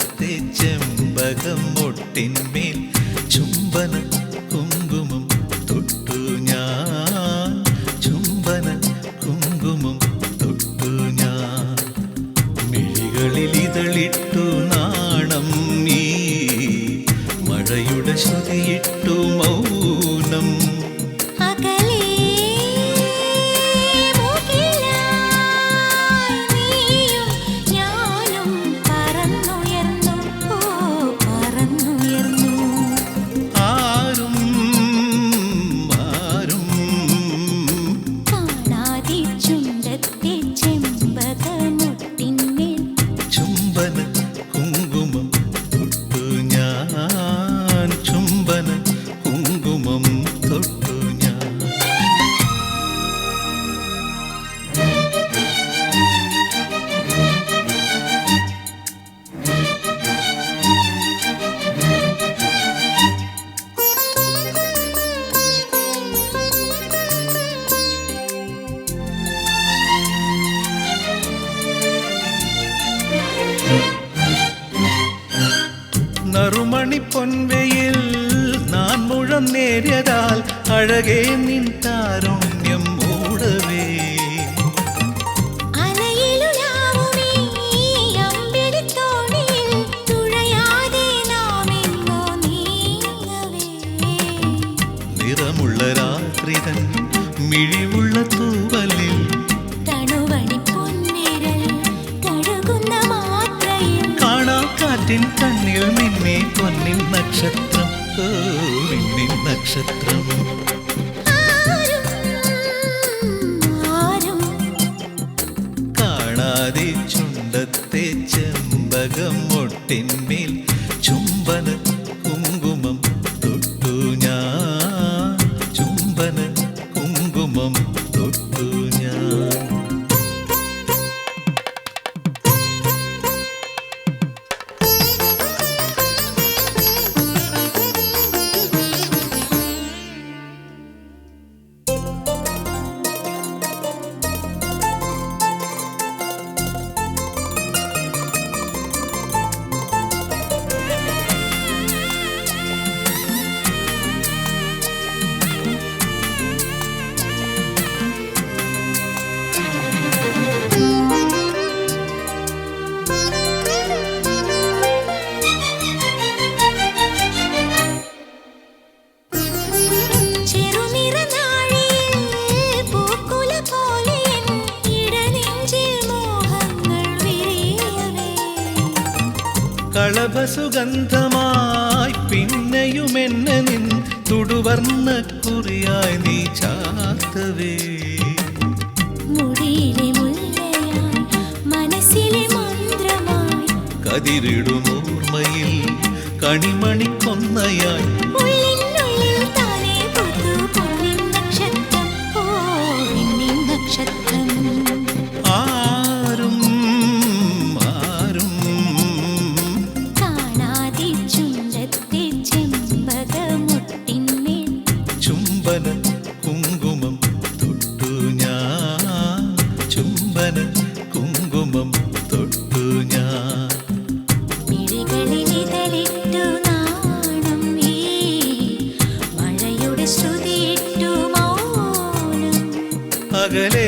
മുഖത്തെ ചെമ്പകം മുട്ടിന്മേൽ ചുംബന കുങ്കുമം തൊട്ടു ഞാൻ. ചുംബന കുങ്കുമം തൊട്ടു ഞാൻ. മിഴികളിൽ നാണം നീ. മഴയുടെ ശ്രുതിയിട്ടു മൗനം പൊൻവെയിൽ നാൻ മുഴം നേരിയതാൽ അഴകേ നിൻ താരുണ്യം മൂടവേ. നിറമുള്ള രാത്രി രാത്രിതൻ മിഴിവുള്ള കാറ്റിൻ കണ്ണിൽ നിന്നെ പൊന്നിൻ നക്ഷത്രം. ഓ നിന്നിൻ നക്ഷത്രം. കാണാതെ ചുണ്ടത്തെ ചെമ്പകം മുട്ടിന്മേൽ ചുംബന കുങ്കുമം തൊട്ടു ഞാൻ. ചുംബന കുങ്കുമം കളഭസുഗന്ധമായി പിന്നെയുമെന്നെ നിൻ തുടുവർണ കുറിയായി നീ ചാത്തവേ. കതിരിടുമോർമ്മയിൽ കണിമണിക്കൊന്നയായി. കുങ്കുമം തൊട്ടു ഞാൻ. അകലേ